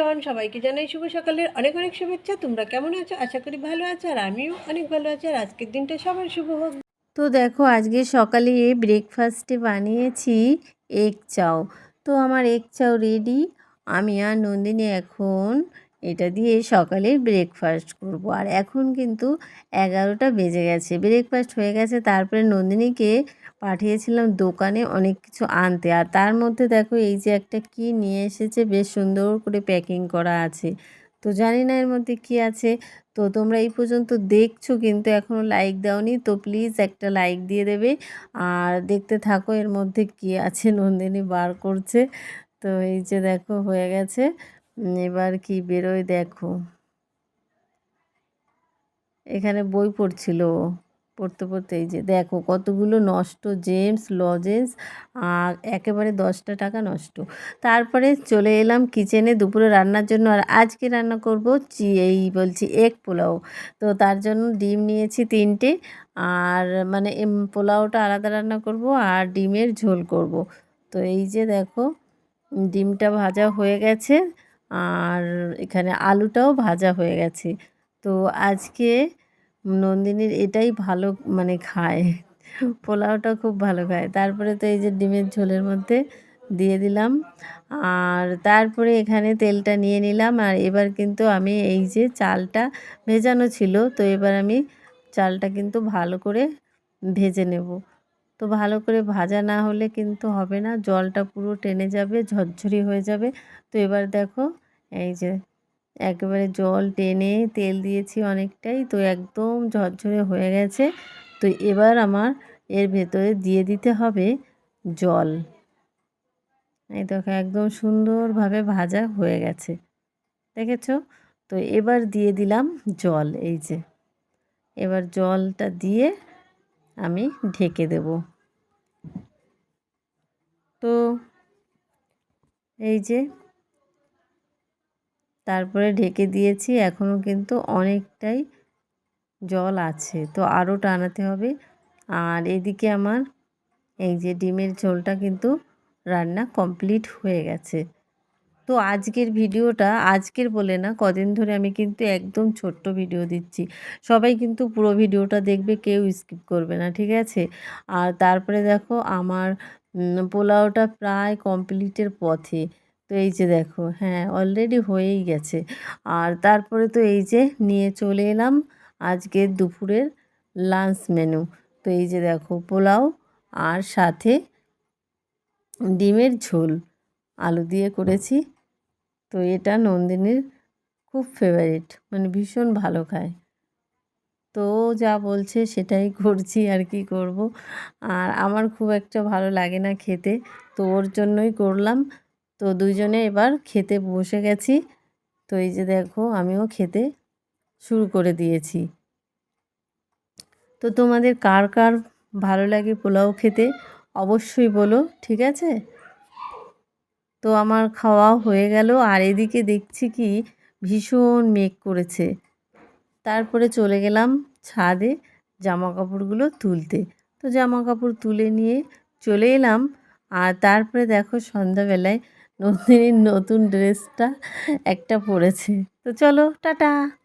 Everyone সবাইকে জানাই শুভ সকালের অনেক অনেক শুভেচ্ছা। তোমরা কেমন আছো? আশা করি ভালো আছো আর আমিও অনেক ভালো আছি আর আজকের দিনটা সবার শুভ হোক। তো দেখো, আজকে সকালে ব্রেকফাস্টে বানিয়েছি এগ চাও তো আমার এগ চাও রেডি আমি আর নন্দিনী এখন এটা দিয়ে সকালে ব্রেকফাস্ট করব। আর এখন কিন্তু এগারোটা বেজে গেছে ব্রেকফাস্ট হয়ে গেছে। তারপরে নন্দিনীকে পাঠিয়েছিলাম দোকানে অনেক কিছু আনতে। আর তার মধ্যে দেখো এই যে একটা কি নিয়ে এসেছে, বেশ সুন্দর করে প্যাকিং করা আছে। তো জানি না এর মধ্যে কি আছে। তো তোমরা এই পর্যন্ত দেখছ কিন্তু এখনও লাইক দাওনি, তো প্লিজ একটা লাইক দিয়ে দেবে। আর দেখতে থাকো এর মধ্যে কি আছে, নন্দিনী বার করছে। তো এই যে দেখো হয়ে গেছে। এবার কি বেরোয় দেখো। এখানে বই পড়ছিল পড়তে পড়তে এই যে দেখো, কতগুলো নষ্ট জেমস লজেন্স আর একেবারে দশটা টাকা নষ্ট। তারপরে চলে এলাম কিচেনে দুপুরে রান্নার জন্য, আর আজকে রান্না করব চি, এই বলছি এক পোলাও। তো তার জন্য ডিম নিয়েছি তিনটে, আর মানে পোলাওটা আলাদা রান্না করব আর ডিমের ঝোল করব। তো এই যে দেখো, ডিমটা ভাজা হয়ে গেছে। আর এখানে আলুটাও ভাজা হয়ে গেছে। তো আজকে নন্দিনীর এটাই ভালো মানে খায়। পোলাওটা খুব ভালো খায়। তারপরে তো এই যে ডিমের ঝোলের মধ্যে দিয়ে দিলাম। আর তারপরে এখানে তেলটা নিয়ে নিলাম। আর এবার কিন্তু আমি এই যে চালটা ভেজানো ছিল, তো এবার আমি চালটা কিন্তু ভালো করে ভেজে নেব। তো ভালো করে ভাজা না হলে কিন্তু হবে না। জলটা পুরো টেনে যাবে, ঝরঝরি হয়ে যাবে। তো এবার দেখো, এই যে একেবারে জল টেনে তেল দিয়েছি অনেকটাই, তো একদম ঝরঝরে হয়ে গেছে। তো এবার আমার এর ভেতরে দিয়ে দিতে হবে জল। এই দেখো, একদম সুন্দরভাবে ভাজা হয়ে গেছে। দেখেছ? তো এবার দিয়ে দিলাম জল, এই যে। এবার জলটা দিয়ে আমি ঢেকে দেব। তো এই যে তারপরে ঢেকে দিয়েছি, এখনও কিন্তু অনেকটাই জল আছে, তো আরও টানাতে হবে। আর এদিকে আমার এই যে ডিমের ঝোলটা কিন্তু রান্না কমপ্লিট হয়ে গেছে। তো আজকের ভিডিওটা, আজকের বলে না, কদিন ধরে আমি কিন্তু একদম ছোট্ট ভিডিও দিচ্ছি। সবাই কিন্তু পুরো ভিডিওটা দেখবে, কেউ স্কিপ করবে না, ঠিক আছে? আর তারপরে দেখো, আমার পোলাওটা প্রায় কমপ্লিটের পথে। তো এই যে দেখো হ্যাঁ অলরেডি হয়েই গেছে। আর তারপরে তো এই যে নিয়ে চলে এলাম আজকের দুপুরের লাঞ্চ মেনু তো এই যে দেখো, পোলাও আর সাথে ডিমের ঝোল। আলু দিয়ে করেছি। তো এটা নন্দিনীর খুব ফেভারিট মানে ভীষণ ভালো খায়। তো যা বলছে সেটাই করছি আর কি করব। আর আমার খুব একটা ভালো লাগে না খেতে, তো ওর জন্যই করলাম। তো দুজনে এবার খেতে বসে গেছি। তো এই যে দেখো আমিও খেতে শুরু করে দিয়েছি। তো তোমাদের কার কার ভালো লাগে পোলাও খেতে অবশ্যই বলো, ঠিক আছে? তো আমার খাওয়া হয়ে গেল। আর এদিকে দেখছি কি ভীষণ মেঘ করেছে। তারপরে চলে গেলাম ছাদে জামা কাপড়গুলো তুলতে। তো জামা কাপড় তুলে নিয়ে চলে এলাম। আর তারপরে দেখো সন্ধ্যাবেলায় নন্দিনীর নতুন ড্রেসটা একটা পরেছে। তো চলো, টাটা!